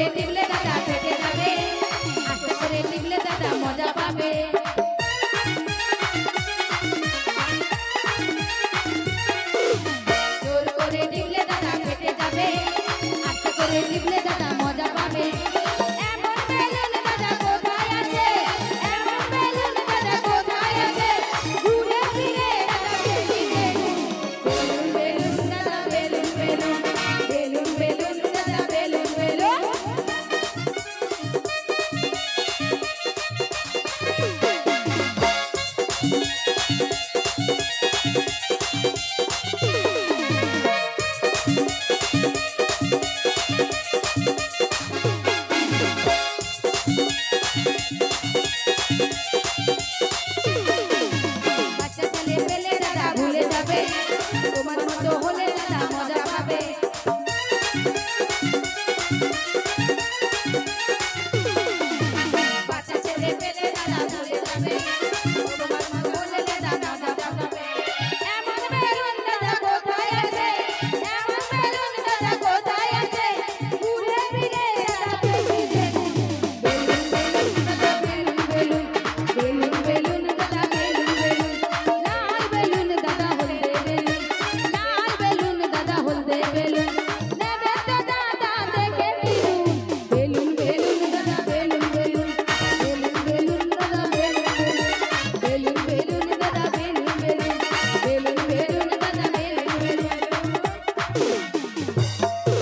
করে টিপলে দাদা পেটে যাবে। আস্তে করে টিপলে তোমার মতো হলে দাদা মজা পাবে। বাচ্চা ছেলে পেলে দাদা ವೇಲ